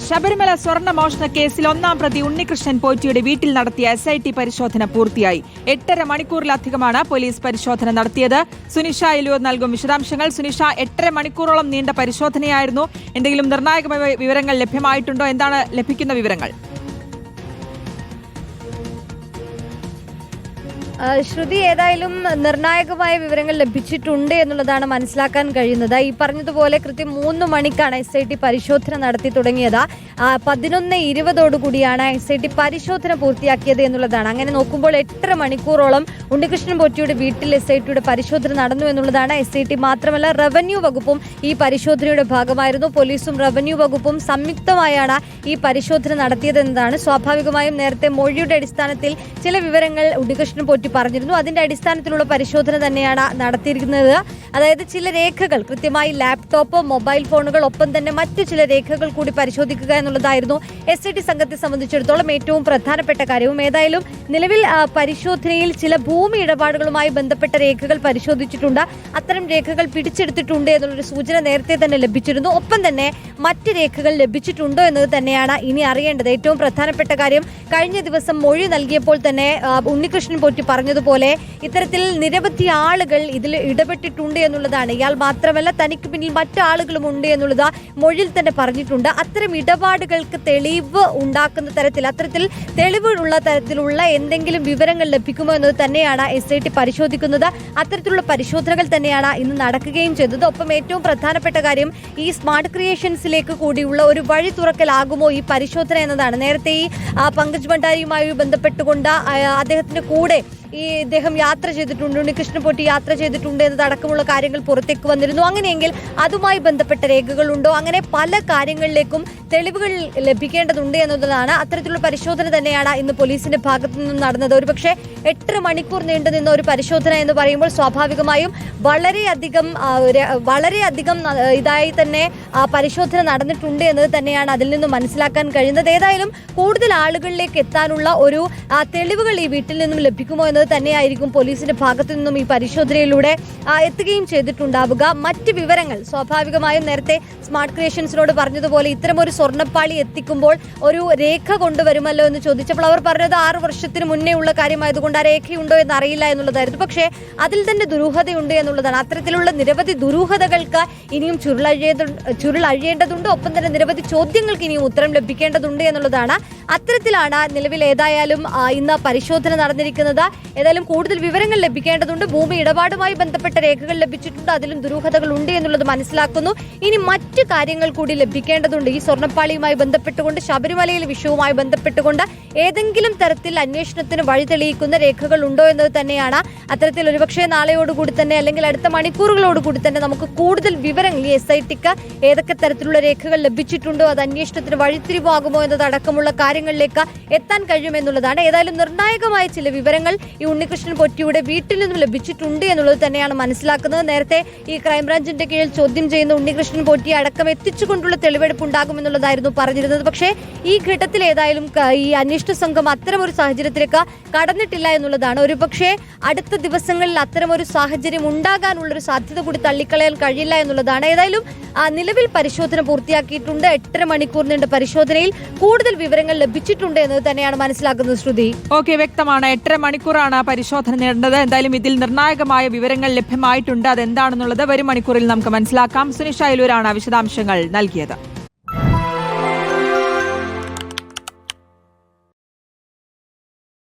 ശബരിമല സ്വർണ മോഷണ കേസിൽ ഒന്നാം പ്രതി ഉണ്ണികൃഷ്ണൻ പോറ്റിയുടെ വീട്ടിൽ നടത്തിയ എസ് ഐ ടി പരിശോധന പൂർത്തിയായി. എട്ടര മണിക്കൂറിലധികമാണ് പോലീസ് പരിശോധന നടത്തിയത്. സുനിഷ എലൂർ നൽകും വിശദാംശങ്ങൾ. സുനിഷ എട്ടര മണിക്കൂറോളം നീണ്ട പരിശോധനയായിരുന്നു. എന്തെങ്കിലും നിർണായകമായ വിവരങ്ങൾ ലഭ്യമായിട്ടുണ്ടോ? എന്താണ് ലഭിക്കുന്ന വിവരങ്ങൾ? ശ്രുതി ഏതായാലും നിർണായകമായ വിവരങ്ങൾ ലഭിച്ചിട്ടുണ്ട് എന്നുള്ളതാണ് മനസ്സിലാക്കാൻ കഴിയുന്നത്. ഈ പറഞ്ഞതുപോലെ കൃത്യം മൂന്ന് മണിക്കാണ് എസ് ഐ ടി പരിശോധന നടത്തി തുടങ്ങിയത്. പതിനൊന്ന് ഇരുപതോടുകൂടിയാണ് എസ് ഐ ടി പരിശോധന പൂർത്തിയാക്കിയത് എന്നുള്ളതാണ്. അങ്ങനെ നോക്കുമ്പോൾ എട്ടര മണിക്കൂറോളം ഉണ്ണികൃഷ്ണൻ പൊറ്റിയുടെ വീട്ടിൽ എസ് ഐ ടിയുടെ പരിശോധന നടന്നു എന്നുള്ളതാണ് എസ് ഐ ടി മാത്രമല്ല റവന്യൂ വകുപ്പും ഈ പരിശോധനയുടെ ഭാഗമായിരുന്നു. പോലീസും റവന്യൂ വകുപ്പും സംയുക്തമായാണ് ഈ പരിശോധന നടത്തിയതെന്നതാണ്. സ്വാഭാവികമായും നേരത്തെ മൊഴിയുടെ അടിസ്ഥാനത്തിൽ ചില വിവരങ്ങൾ ഉണ്ണികൃഷ്ണൻ പോറ്റി പറഞ്ഞിരുന്നു. അതിന്റെ അടിസ്ഥാനത്തിലുള്ള പരിശോധന തന്നെയാണ് നടത്തിയിരിക്കുന്നത്. അതായത് ചില രേഖകൾ കൃത്യമായി ലാപ്ടോപ്പ് മൊബൈൽ ഫോണുകൾ ഒപ്പം തന്നെ മറ്റു ചില രേഖകൾ കൂടി പരിശോധിക്കുക എന്നുള്ളതായിരുന്നു എസ് ഐ ടി സംഘത്തെ സംബന്ധിച്ചിടത്തോളം ഏറ്റവും പ്രധാനപ്പെട്ട കാര്യവും. ഏതായാലും നിലവിൽ പരിശോധനയിൽ ചില ഭൂമി ഇടപാടുകളുമായി ബന്ധപ്പെട്ട രേഖകൾ പരിശോധിച്ചിട്ടുണ്ട്. അത്തരം രേഖകൾ പിടിച്ചെടുത്തിട്ടുണ്ട് എന്നുള്ളൊരു സൂചന നേരത്തെ തന്നെ ലഭിച്ചിരുന്നു. ഒപ്പം തന്നെ മറ്റ് രേഖകൾ ലഭിച്ചിട്ടുണ്ടോ എന്നത് തന്നെയാണ് ഇനി അറിയേണ്ടത്. ഏറ്റവും പ്രധാനപ്പെട്ട കാര്യം കഴിഞ്ഞ ദിവസം മൊഴി നൽകിയപ്പോൾ തന്നെ ഉണ്ണികൃഷ്ണൻ പോറ്റി പറഞ്ഞതുപോലെ ഇത്തരത്തിൽ നിരവധി ആളുകൾ ഇതിൽ ഇടപെട്ടിട്ടുണ്ട് എന്നുള്ളതാണ്. ഇയാൾ മാത്രമല്ല തനിക്ക് പിന്നിൽ മറ്റു ആളുകളും ഉണ്ട് എന്നുള്ളത് മൊഴിയിൽ തന്നെ പറഞ്ഞിട്ടുണ്ട്. അത്തരം ഇടപാടുകൾക്ക് തെളിവ് ഉണ്ടാക്കുന്ന തരത്തിൽ അത്തരത്തിൽ തെളിവുള്ള തരത്തിലുള്ള എന്തെങ്കിലും വിവരങ്ങൾ ലഭിക്കുമോ എന്നത് തന്നെയാണ് എസ് ഐ ടി പരിശോധിക്കുന്നത്. അത്തരത്തിലുള്ള പരിശോധനകൾ തന്നെയാണ് ഇന്ന് നടക്കുകയും ചെയ്തത്. ഒപ്പം ഏറ്റവും പ്രധാനപ്പെട്ട കാര്യം ഈ സ്മാർട്ട് ക്രിയേഷൻസിലേക്ക് കൂടിയുള്ള ഒരു വഴി തുറക്കലാകുമോ ഈ പരിശോധന എന്നതാണ്. നേരത്തെ ഈ പങ്കജ് ഭണ്ഡാരിയുമായി ബന്ധപ്പെട്ടുകൊണ്ട് അദ്ദേഹത്തിന്റെ കൂടെ ഈ ഇദ്ദേഹം യാത്ര ചെയ്തിട്ടുണ്ട് ഉണ്ണികൃഷ്ണൻ പൊട്ടി യാത്ര ചെയ്തിട്ടുണ്ട് എന്നതടക്കമുള്ള കാര്യങ്ങൾ പുറത്തേക്ക് വന്നിരുന്നു. അങ്ങനെയെങ്കിൽ അതുമായി ബന്ധപ്പെട്ട രേഖകളുണ്ടോ? അങ്ങനെ പല കാര്യങ്ങളിലേക്കും തെളിവുകൾ ലഭിക്കേണ്ടതുണ്ട് എന്നതാണ് അത്തരത്തിലുള്ള പരിശോധന തന്നെയാണ് ഇന്ന് പോലീസിന്റെ ഭാഗത്തു നിന്നും നടന്നത്. ഒരുപക്ഷെ എട്ടര മണിക്കൂർ നീണ്ടു നിന്ന ഒരു പരിശോധന എന്ന് പറയുമ്പോൾ സ്വാഭാവികമായും വളരെയധികം വളരെയധികം ഇതായി തന്നെ പരിശോധന നടന്നിട്ടുണ്ട് എന്നത് തന്നെയാണ് അതിൽ നിന്ന് മനസ്സിലാക്കാൻ കഴിയുന്നത്. ഏതായാലും കൂടുതൽ ആളുകളിലേക്ക് എത്താനുള്ള ഒരു തെളിവുകൾ ഈ വീട്ടിൽ നിന്നും ലഭിക്കുമോ എന്നത് തന്നെയായിരിക്കും പോലീസിന്റെ ഭാഗത്തു നിന്നും ഈ പരിശോധനയിലൂടെ എത്തുകയും ചെയ്തിട്ടുണ്ടാവുക. മറ്റ് വിവരങ്ങൾ സ്വാഭാവികമായും നേരത്തെ സ്മാർട്ട് ക്രിയേഷൻസിനോട് പറഞ്ഞതുപോലെ ഇത്തരം ഒരു സ്വർണപ്പാളി എത്തിക്കുമ്പോൾ ഒരു രേഖ കൊണ്ടുവരുമല്ലോ എന്ന് ചോദിച്ചപ്പോൾ അവർ പറഞ്ഞത് ആറ് വർഷത്തിന് മുന്നേ ഉള്ള കാര്യമായതുകൊണ്ട് ആ രേഖയുണ്ടോ എന്ന് അറിയില്ല എന്നുള്ളതായിരുന്നു. പക്ഷേ അതിൽ തന്നെ ദുരൂഹതയുണ്ട് എന്നുള്ളതാണ്. അത്തരത്തിലുള്ള നിരവധി ദുരൂഹതകൾക്ക് ഇനിയും ചുരുളഴിയേണ്ട ചുരുളഴിയേണ്ടതുണ്ട്. ഒപ്പം തന്നെ നിരവധി ചോദ്യങ്ങൾക്ക് ഇനിയും ഉത്തരം ലഭിക്കേണ്ടതുണ്ട് എന്നുള്ളതാണ് അത്തരത്തിലാണ് നിലവിൽ ഏതായാലും ഇന്ന് പരിശോധന നടന്നിരിക്കുന്നത്. ഏതായാലും കൂടുതൽ വിവരങ്ങൾ ലഭിക്കേണ്ടതുണ്ട്. ഭൂമി ഇടപാടുമായി ബന്ധപ്പെട്ട രേഖകൾ ലഭിച്ചിട്ടുണ്ട്. അതിലും ദുരൂഹതകൾ ഉണ്ട് എന്നുള്ളത് മനസ്സിലാക്കുന്നു. ഇനി മറ്റ് കാര്യങ്ങൾ കൂടി ലഭിക്കേണ്ടതുണ്ട്. ഈ സ്വർണപ്പാളിയുമായി ബന്ധപ്പെട്ടുകൊണ്ട് ശബരിമലയിലെ വിഷയവുമായി ബന്ധപ്പെട്ടുകൊണ്ട് ഏതെങ്കിലും തരത്തിൽ അന്വേഷണത്തിന് വഴി തെളിയിക്കുന്ന രേഖകൾ ഉണ്ടോ എന്നത് തന്നെയാണ്. അത്തരത്തിൽ ഒരുപക്ഷെ നാളെയോടുകൂടി തന്നെ അല്ലെങ്കിൽ അടുത്ത മണിക്കൂറുകളോടുകൂടി തന്നെ നമുക്ക് കൂടുതൽ വിവരങ്ങൾ ഈ എസ് ഐ ടിക്ക് ഏതൊക്കെ തരത്തിലുള്ള രേഖകൾ ലഭിച്ചിട്ടുണ്ടോ അത് അന്വേഷണത്തിന് വഴിത്തിരിവാകുമോ എന്നതടക്കമുള്ള കാര്യങ്ങളിലേക്ക് എത്താൻ കഴിയുമെന്നുള്ളതാണ്. ഏതായാലും നിർണായകമായ ചില വിവരങ്ങൾ ഈ ഉണ്ണികൃഷ്ണൻ പൊറ്റിയുടെ വീട്ടിൽ നിന്നും ലഭിച്ചിട്ടുണ്ട് എന്നുള്ളത് തന്നെയാണ് മനസ്സിലാക്കുന്നത്. നേരത്തെ ഈ ക്രൈംബ്രാഞ്ചിന്റെ കീഴിൽ ചോദ്യം ചെയ്യുന്ന ഉണ്ണികൃഷ്ണൻ പൊറ്റിയെ അടക്കം എത്തിച്ചുകൊണ്ടുള്ള തെളിവെടുപ്പ് ഉണ്ടാകുമെന്നുള്ളതായിരുന്നു പറഞ്ഞിരുന്നത്. പക്ഷേ ഈ ഘട്ടത്തിൽ ഏതായാലും ഈ അന്വേഷണ സംഘം അത്തരം ഒരു സാഹചര്യത്തിലേക്ക് കടന്നിട്ടില്ല എന്നുള്ളതാണ്. ഒരുപക്ഷെ അടുത്ത ദിവസങ്ങളിൽ അത്തരം ഒരു സാഹചര്യം ഉണ്ടാകാനുള്ളൊരു സാധ്യത കൂടി തള്ളിക്കളയാൻ കഴിയില്ല എന്നുള്ളതാണ്. ഏതായാലും നിലവിൽ പരിശോധന പൂർത്തിയാക്കിയിട്ടുണ്ട്. എട്ടര മണിക്കൂർ നീണ്ട പരിശോധനയിൽ കൂടുതൽ വിവരങ്ങൾ ലഭിച്ചിട്ടുണ്ട് എന്നത് തന്നെയാണ് മനസ്സിലാക്കുന്നത് ശ്രുതി. ഓക്കെ വ്യക്തമാണ്. എട്ടര മണിക്കൂറാണ് പരിശോധന നേടേണ്ടത് എന്തായാലും ഇതിൽ നിർണായകമായ വിവരങ്ങൾ ലഭ്യമായിട്ടുണ്ട്. അതെന്താണെന്നുള്ളത് വരും മണിക്കൂറിൽ നമുക്ക് മനസ്സിലാക്കാം. സുനിഷ അയലൂരാണ് വിശദാംശങ്ങൾ നൽകിയത്.